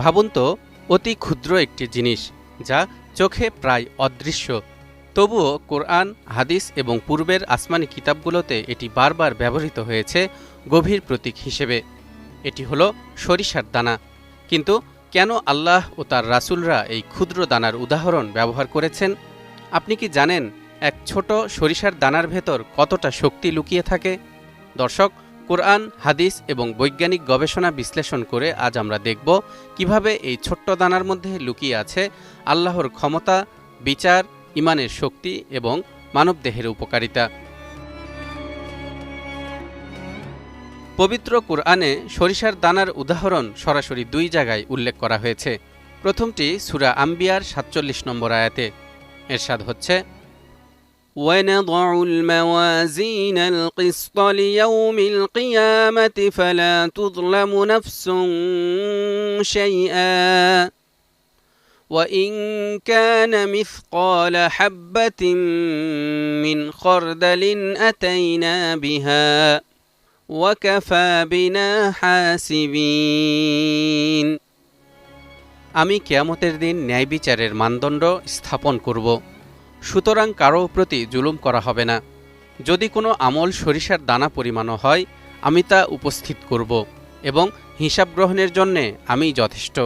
ভাবুন তো, অতি ক্ষুদ্র একটি জিনিস যা চোখে প্রায় অদৃশ্য। তবুও কোরআন, হাদিস এবং পূর্বের আসমানি কিতাবগুলোতে এটি বারবার ব্যবহৃত হয়েছে গভীর প্রতীক হিসেবে। এটি হলো সরিষার দানা। কিন্তু কেন আল্লাহ ও তার রাসূলরা এই ক্ষুদ্র দানার উদাহরণ ব্যবহার করেছেন? আপনি কি জানেন এক ছোট সরিষার দানার ভেতর কতটা শক্তি লুকিয়ে থাকে? দর্শক কোরআন, হাদিস এবং বৈজ্ঞানিক গবেষণা বিশ্লেষণ করে আজ আমরা দেখব কীভাবে এই ছোট্ট দানার মধ্যে লুকিয়ে আছে আল্লাহর ক্ষমতা, বিচার, ইমানের শক্তি এবং মানবদেহের উপকারিতা। পবিত্র কোরআনে সরিষার দানার উদাহরণ সরাসরি দুই জায়গায় উল্লেখ করা হয়েছে। প্রথমটি সুরা আম্বিয়ার সাতচল্লিশ নম্বর আয়াতে। এরশাদ হচ্ছে ونضع الموازين القسط ليوم القيامة فلا تظلم نفس شيئا وإن كان مثقال حبة من خردل أتينا بها وكفى بنا حاسبين আমি কেয়ামতের দিন ন্যায় বিচারের মানদণ্ড স্থাপন করব সুতরাং কারও প্রতি জুলুম করা হবে না। যদি কোনো আমল সরিষার দানা পরিমাণও হয়, আমি তা উপস্থিত করব এবং হিসাব গ্রহণের জন্যে আমি যথেষ্ট।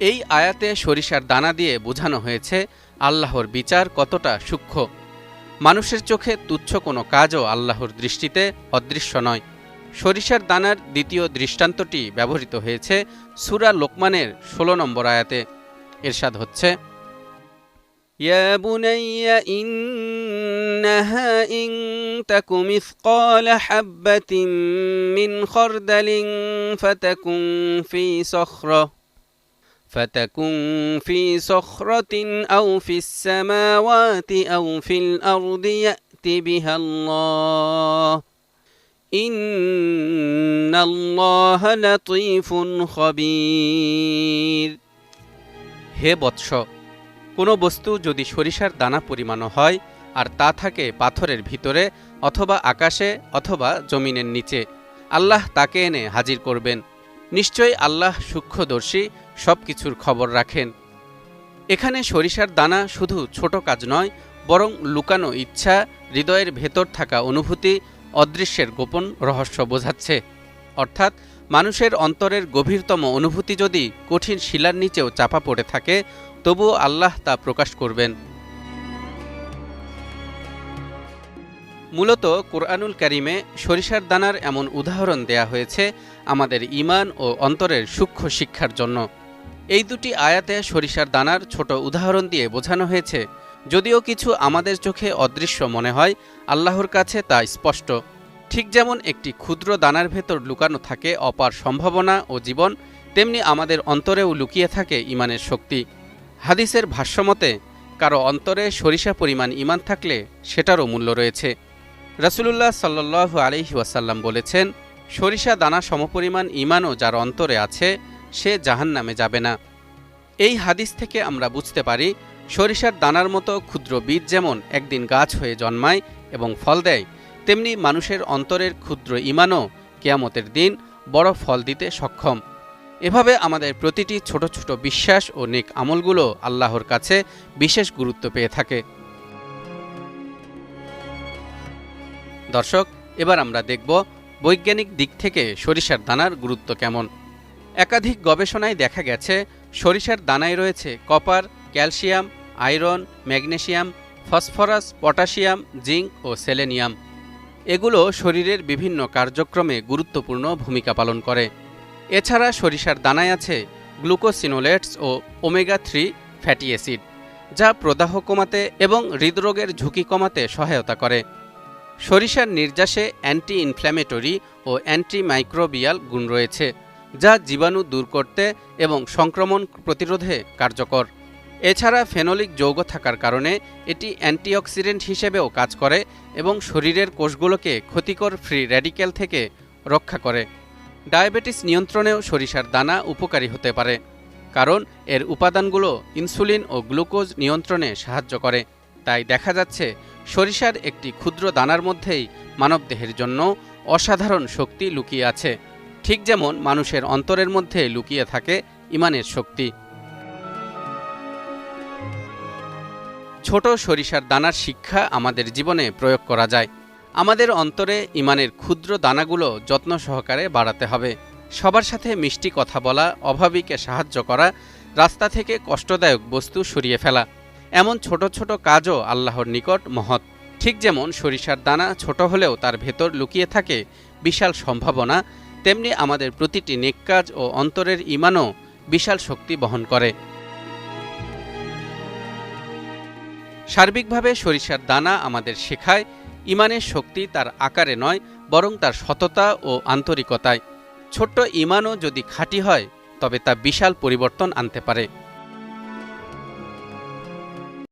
এই আয়াতে সরিষার দানা দিয়ে বোঝানো হয়েছে, আল্লাহর বিচার কতটা সূক্ষ্ম। মানুষের চোখে তুচ্ছ কোনো কাজও আল্লাহর দৃষ্টিতে অদৃশ্য নয়। সরিষার দানার দ্বিতীয় দৃষ্টান্তটি ব্যবহৃত হয়েছে সুরা লোকমানের ষোলো নম্বর আয়াতে। এরশাদ হচ্ছে يا بني إنها إن تك مثقال حبة من خردل فتكن في صخرة فتكن في صخرة أو في السماوات أو في الأرض يأت بها الله إن الله لطيف خبير হে বৎস কোনো বস্তু যদি সরিষার দানা পরিমাণও হয় আর তা থাকে পাথরের ভিতরে অথবা আকাশে অথবা জমিনের নিচে, আল্লাহ তাকে এনে হাজির করবেন। নিশ্চয়ই আল্লাহ সূক্ষ্মদর্শী সব কিছুর খবর রাখেন। এখানে সরিষার দানা শুধু ছোট কাজ নয়, বরং লুকানো ইচ্ছা, হৃদয়ের ভেতর থাকা অনুভূতি, অদৃশ্যের গোপন রহস্য বোঝাচ্ছে। অর্থাৎ মানুষের অন্তরের গভীরতম অনুভূতি যদি কঠিন শিলার নিচেও চাপা পড়ে থাকে তবুও আল্লাহ তা প্রকাশ করবেন। মূলত কোরআনুল কারিমে সরিষার দানার এমন উদাহরণ দেয়া হয়েছে আমাদের ইমান ও অন্তরের সূক্ষ্ম শিক্ষার জন্য। এই দুটি আয়াতে সরিষার দানার ছোট উদাহরণ দিয়ে বোঝানো হয়েছে। যদিও কিছু আমাদের চোখে অদৃশ্য মনে হয়, আল্লাহর কাছে তা স্পষ্ট। ঠিক যেমন একটি ক্ষুদ্র দানার ভেতর লুকানো থাকে অপার সম্ভাবনা ও জীবন, তেমনি আমাদের অন্তরেও লুকিয়ে থাকে ইমানের শক্তি। হাদিসের ভাষ্যমতে কারও অন্তরে সরিষা পরিমাণ ইমান থাকলে সেটারও মূল্য রয়েছে। রাসুলুল্লাহ সাল্লাহ আলহি ওয়াসাল্লাম বলেছেন, সরিষা দানা সমপরিমাণ ইমানও যার অন্তরে আছে, সে জাহান নামে যাবে না। এই হাদিস থেকে আমরা বুঝতে পারি, সরিষার দানার মতো ক্ষুদ্র বীজ যেমন একদিন গাছ হয়ে জন্মায় এবং ফল দেয়, তেমনি মানুষের অন্তরের ক্ষুদ্র ইমানও কেয়ামতের দিন বড় ফল দিতে সক্ষম। এভাবে আমাদের প্রতিটি ছোট ছোট বিশ্বাস ও নেক আমলগুলো আল্লাহর কাছে বিশেষ গুরুত্ব পেয়ে থাকে। দর্শক, এবার আমরা দেখব বৈজ্ঞানিক দিক থেকে সরিষার দানার গুরুত্ব কেমন। একাধিক গবেষণায় দেখা গেছে, সরিষার দানায় রয়েছে copper, calcium, iron, magnesium, phosphorus, potassium, zinc ও সেলেনিয়াম। এগুলো শরীরের বিভিন্ন কার্যক্রমে গুরুত্বপূর্ণ ভূমিকা পালন করে। এছাড়া সরিষার দানায় আছে গ্লুকোসিনোলেটস ও ওমেগা থ্রি ফ্যাটি অ্যাসিড, যা প্রদাহ কমাতে এবং হৃদরোগের ঝুঁকি কমাতে সহায়তা করে। সরিষার নির্যাসে অ্যান্টি ইনফ্ল্যামেটরি ও অ্যান্টি মাইক্রোবিয়াল গুণ রয়েছে, যা জীবাণু দূর করতে এবং সংক্রমণ প্রতিরোধে কার্যকর। এছাড়া ফেনোলিক যৌগ থাকার কারণে এটি অ্যান্টিঅক্সিডেন্ট হিসেবেও কাজ করে এবং শরীরের কোষগুলোকে ক্ষতিকর ফ্রি র্যাডিক্যাল থেকে রক্ষা করে। ডায়াবেটিস নিয়ন্ত্রণেও সরিষার দানা উপকারী হতে পারে, কারণ এর উপাদানগুলো ইনসুলিন ও গ্লুকোজ নিয়ন্ত্রণে সাহায্য করে। তাই দেখা যাচ্ছে, সরিষার একটি ক্ষুদ্র দানার মধ্যেই মানবদেহের জন্য অসাধারণ শক্তি লুকিয়ে আছে। ঠিক যেমন মানুষের অন্তরের মধ্যে লুকিয়ে থাকে ইমানের শক্তি। ছোট সরিষার দানার শিক্ষা আমাদের জীবনে প্রয়োগ করা যায়। আমাদের অন্তরে ইমানের ক্ষুদ্র দানাগুলো যত্ন সহকারে বাড়াতে হবে। সবার সাথে মিষ্টি কথা বলা, অভাবীকে সাহায্য করা, রাস্তা থেকে কষ্টদায়ক বস্তু সরিয়ে ফেলা। এমন ছোট ছোট কাজও আল্লাহর নিকট মহৎ। ঠিক যেমন সরিষার দানা ছোট হলেও তার ভেতর লুকিয়ে থাকে বিশাল সম্ভাবনা, তেমনি আমাদের প্রতিটি নেক কাজ ও অন্তরের ইমানও বিশাল শক্তি বহন করে। সার্বিকভাবে সরিষার দানা আমাদের শেখায় ইমানের শক্তি তার আকারে নয়, বরং তার সততা ও আন্তরিকতায়। ছোট্ট ইমানও যদি খাঁটি হয়, তবে তা বিশাল পরিবর্তন আনতে পারে।